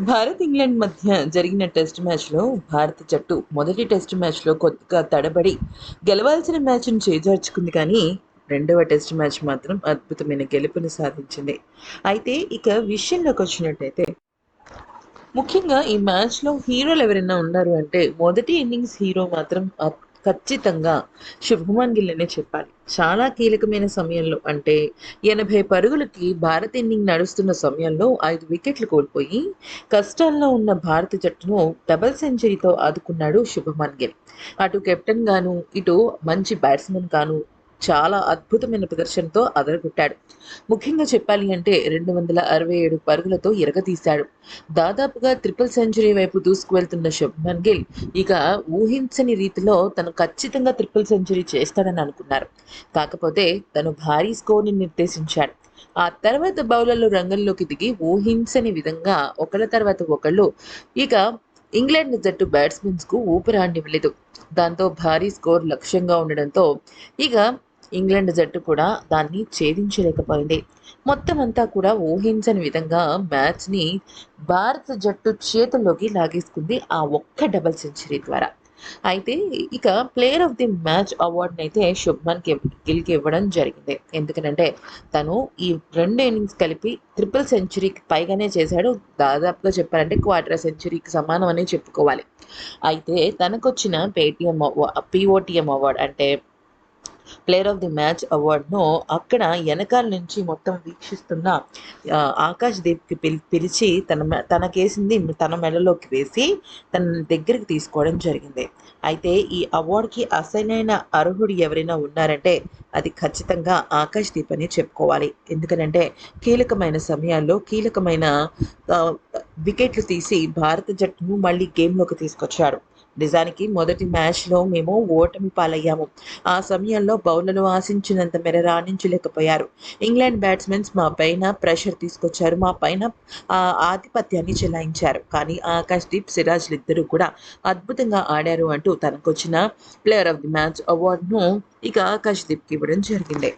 Bharat England మధ్య జరిగిన test మ్యాచ్లో భారత జట్టు మొదటి టెస్ట్ మ్యాచ్లో కొద్దిగా తడబడి గెలవాల్సిన మ్యాచ్ను చేజార్చుకుంది కానీ రెండవ టెస్ట్ మ్యాచ్ మాత్రం అద్భుతమైన గెలుపుని సాధించింది. అయితే ఇక విషయంలోకి వచ్చినట్టయితే ముఖ్యంగా ఈ మ్యాచ్లో హీరోలు ఎవరైనా ఉన్నారు అంటే మొదటి ఇన్నింగ్స్ హీరో మాత్రం ఖచ్చితంగా శుభమన్ గిల్ అనే చెప్పాలి. చాలా కీలకమైన సమయంలో అంటే ఎనభై పరుగులకి భారత్ ఇన్నింగ్ నడుస్తున్న సమయంలో ఐదు వికెట్లు కోల్పోయి కష్టాల్లో ఉన్న భారత జట్టును డబల్ సెంచరీతో ఆదుకున్నాడు శుభమన్ గిల్. అటు కెప్టెన్ గాను ఇటు మంచి బ్యాట్స్మెన్ గాను చాలా అద్భుతమైన ప్రదర్శనతో అదరగొట్టాడు. ముఖ్యంగా చెప్పాలి అంటే రెండు వందల అరవై ఏడు పరుగులతో ఎరగతీశాడు దాదాపుగా ట్రిపుల్ సెంచరీ వైపు దూసుకువెళ్తున్న శుభ్మన్ గిల్ ఇక ఊహించని రీతిలో తను ఖచ్చితంగా ట్రిపుల్ సెంచరీ చేస్తాడని అనుకున్నారు. కాకపోతే తను భారీ స్కోర్ని నిర్దేశించాడు. ఆ తర్వాత బౌలర్లు రంగంలోకి దిగి ఊహించని విధంగా ఒకళ్ళ తర్వాత ఒకళ్ళు ఇక ఇంగ్లాండ్ జట్టు బ్యాట్స్మెన్స్కు ఊపిరాండివ్వలేదు దాంతో భారీ స్కోర్ లక్ష్యంగా ఉండడంతో ఇక ఇంగ్లాండ్ జట్టు కూడా దాన్ని ఛేదించలేకపోయింది. మొత్తం అంతా కూడా ఊహించని విధంగా మ్యాచ్ని భారత జట్టు చేతుల్లోకి లాగేసుకుంది ఆ ఒక్క డబల్ సెంచరీ ద్వారా. అయితే ఇక ప్లేయర్ ఆఫ్ ది మ్యాచ్ అవార్డుని అయితే శుభ్మన్ గిల్కి ఇవ్వడం జరిగింది. ఎందుకంటే తను ఈ రెండు ఇన్నింగ్స్ కలిపి ట్రిపుల్ సెంచరీకి పైగానే చేశాడు. దాదాపుగా చెప్పాలంటే క్వార్టర్ సెంచరీకి సమానం అని చెప్పుకోవాలి. అయితే తనకొచ్చిన పేటిఎం పిఓటిఎం అవార్డు అంటే ప్లేయర్ ఆఫ్ ది మ్యాచ్ అవార్డును అక్కడ వెనకాల నుంచి మొత్తం వీక్షిస్తున్న ఆకాష్ దీప్కి పిలి పిలిచి తన మె- తనకేసింది తన మెడలోకి వేసి తన దగ్గరికి తీసుకోవడం జరిగింది. అయితే ఈ అవార్డుకి అసలైన అర్హుడు ఎవరైనా ఉన్నారంటే అది ఖచ్చితంగా ఆకాష్ దీప్ అని చెప్పుకోవాలి. ఎందుకనంటే కీలకమైన సమయాల్లో కీలకమైన వికెట్లు తీసి భారత జట్టును మళ్ళీ గేమ్లోకి తీసుకొచ్చాడు. నిజానికి మొదటి మ్యాచ్లో మేము ఓటమి పాలయ్యాము. ఆ సమయంలో బౌలర్లు ఆశించినంత మేర రాణించలేకపోయారు. ఇంగ్లాండ్ బ్యాట్స్మెన్స్ మా పైన ప్రెషర్ తీసుకొచ్చారు. మా పైన ఆధిపత్యాన్ని చెలాయించారు. కానీ ఆకాష్ దీప్ సిరాజ్లు ఇద్దరు కూడా అద్భుతంగా ఆడారు అంటూ తనకొచ్చిన ప్లేయర్ ఆఫ్ ది మ్యాచ్ అవార్డును ఇక ఆకాష్ దీప్కి ఇవ్వడం జరిగింది.